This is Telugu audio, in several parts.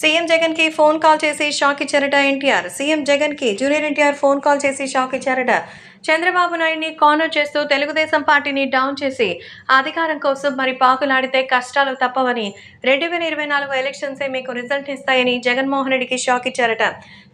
సీఎం జగన్కి ఫోన్ కాల్ చేసి షాక్ ఇచ్చారట ఎన్టీఆర్. సీఎం జగన్కి జూనియర్ ఎన్టీఆర్ ఫోన్ కాల్ చేసి షాక్ ఇచ్చారట. చంద్రబాబు నాయుడిని కార్నర్ చేస్తూ తెలుగుదేశం పార్టీని డౌన్ చేసి అధికారం కోసం మరి పాకులాడితే కష్టాలు తప్పవని రెండు వేల ఇరవై నాలుగు ఎలక్షన్సే మీకు రిజల్ట్ ఇస్తాయని జగన్మోహన్ రెడ్డికి షాక్ ఇచ్చారట.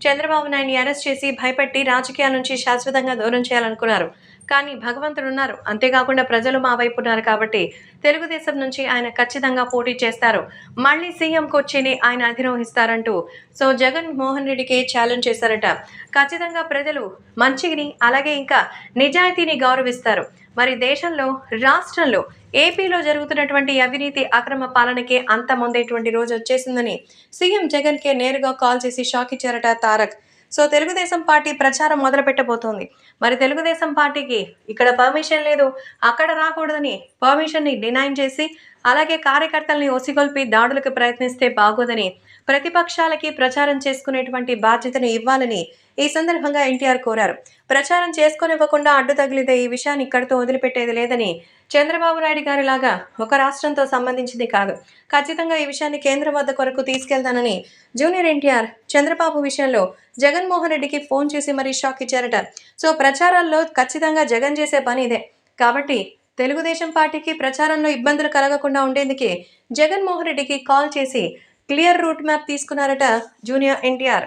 చంద్రబాబు నాయుడిని అరెస్ట్ చేసి భయపెట్టి రాజకీయాల నుంచి శాశ్వతంగా దూరం చేయాలనుకున్నారు. కానీ భగవంతుడు ఉన్నారు. అంతేకాకుండా ప్రజలు మా వైపు ఉన్నారు కాబట్టి తెలుగుదేశం నుంచి ఆయన ఖచ్చితంగా పోటీ చేస్తారు. మళ్ళీ సీఎం కుర్చీని ఆయన అధిరోహిస్తారంటూ సో జగన్ మోహన్ రెడ్డికి ఛాలెంజ్ చేశారట. ఖచ్చితంగా ప్రజలు మంచిని అలాగే ఇంకా నిజాయితీని గౌరవిస్తారు. మరి దేశంలో రాష్ట్రంలో ఏపీలో జరుగుతున్నటువంటి అవినీతి అక్రమ పాలనకే అంతమొందేటువంటి రోజు వచ్చేసిందని సీఎం జగన్కే నేరుగా కాల్ చేసి షాక్ ఇచ్చారట తారక్. సో తెలుగుదేశం పార్టీ ప్రచారం మొదలు పెట్టబోతోంది మరి తెలుగుదేశం పార్టీకి ఇక్కడ పర్మిషన్ లేదు. అక్కడ రాకూడదని పర్మిషన్ని డినైన్ చేసి అలాగే కార్యకర్తల్ని ఒసిగొల్పి దాడులకు ప్రయత్నిస్తే బాగోదని ప్రతిపక్షాలకి ప్రచారం చేసుకునేటువంటి బాధ్యతను ఇవ్వాలని ఈ సందర్భంగా ఎన్టీఆర్ కోరారు. ప్రచారం చేసుకొనివ్వకుండా అడ్డు తగిలితే ఈ విషయాన్ని ఇక్కడితో వదిలిపెట్టేది లేదని చంద్రబాబు నాయుడు గారి లాగా ఒక రాష్ట్రంతో సంబంధించింది కాదు. ఖచ్చితంగా ఈ విషయాన్ని కేంద్రం వద్ద కొరకు తీసుకెళ్తానని జూనియర్ ఎన్టీఆర్ చంద్రబాబు విషయంలో జగన్మోహన్ రెడ్డికి ఫోన్ చేసి మరీ షాక్ ఇచ్చారట. సో ప్రచారాల్లో ఖచ్చితంగా జగన్ చేసే పని ఇదే. కాబట్టి తెలుగుదేశం పార్టీకి ప్రచారంలో ఇబ్బందులు కలగకుండా ఉండేందుకే జగన్మోహన్ రెడ్డికి కాల్ చేసి క్లియర్ రూట్ మ్యాప్ తీసుకున్నారట జూనియర్ ఎన్టీఆర్.